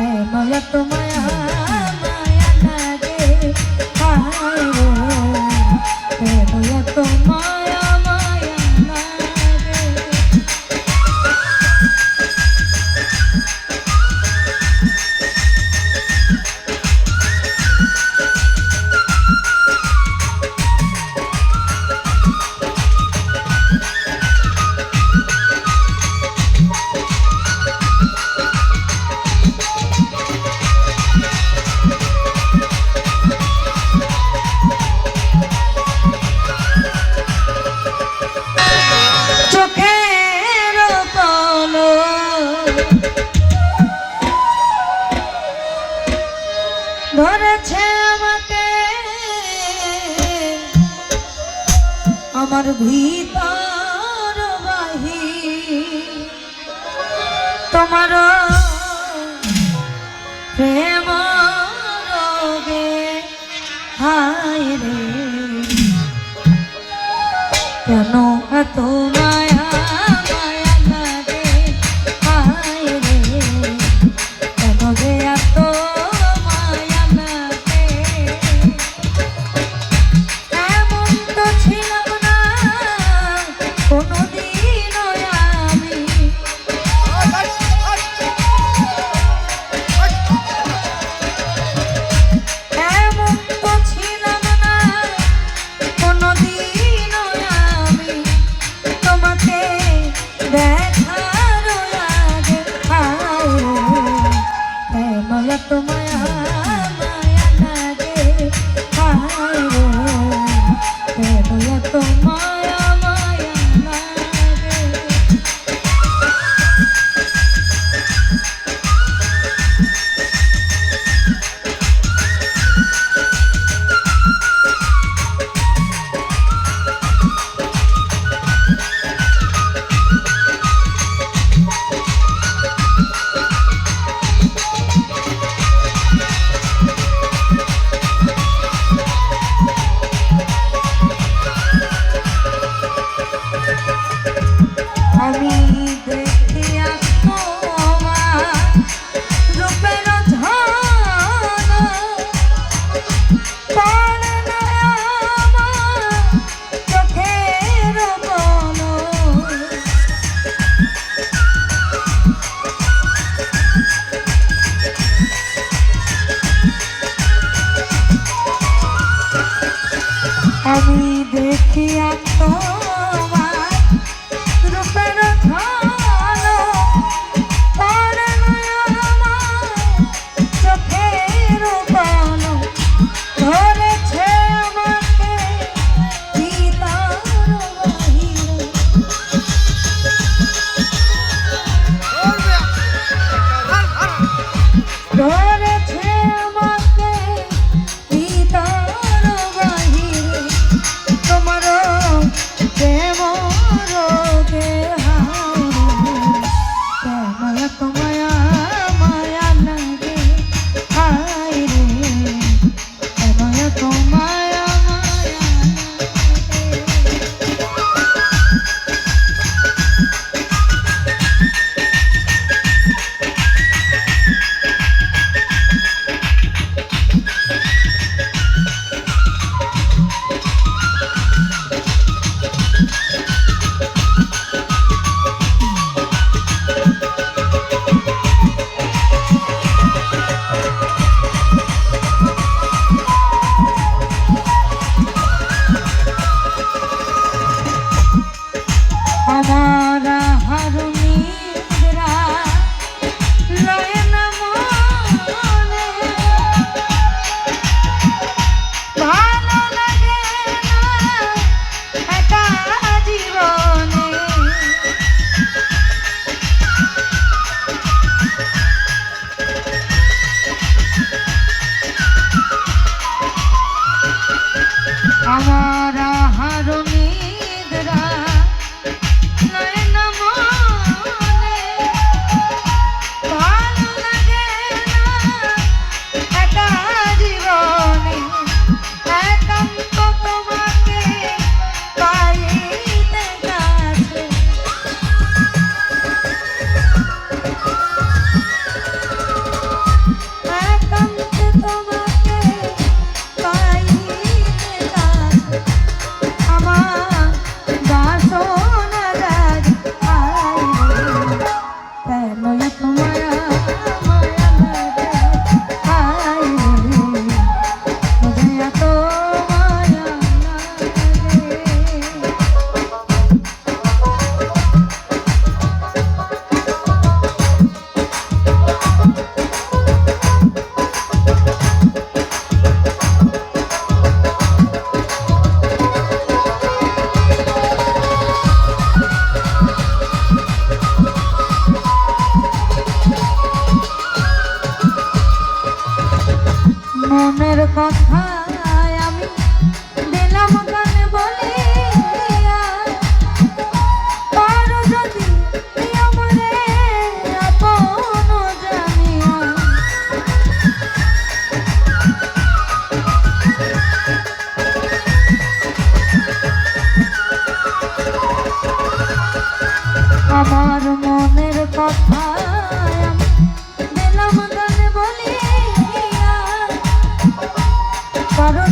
হ্যাঁ মাওলা তোমায় ধরেছে আমাকে। আমার ভিতর বাহি। তোমার প্রেম রোগে হায় রে। কেন এত Have we মনের কথা Chicago.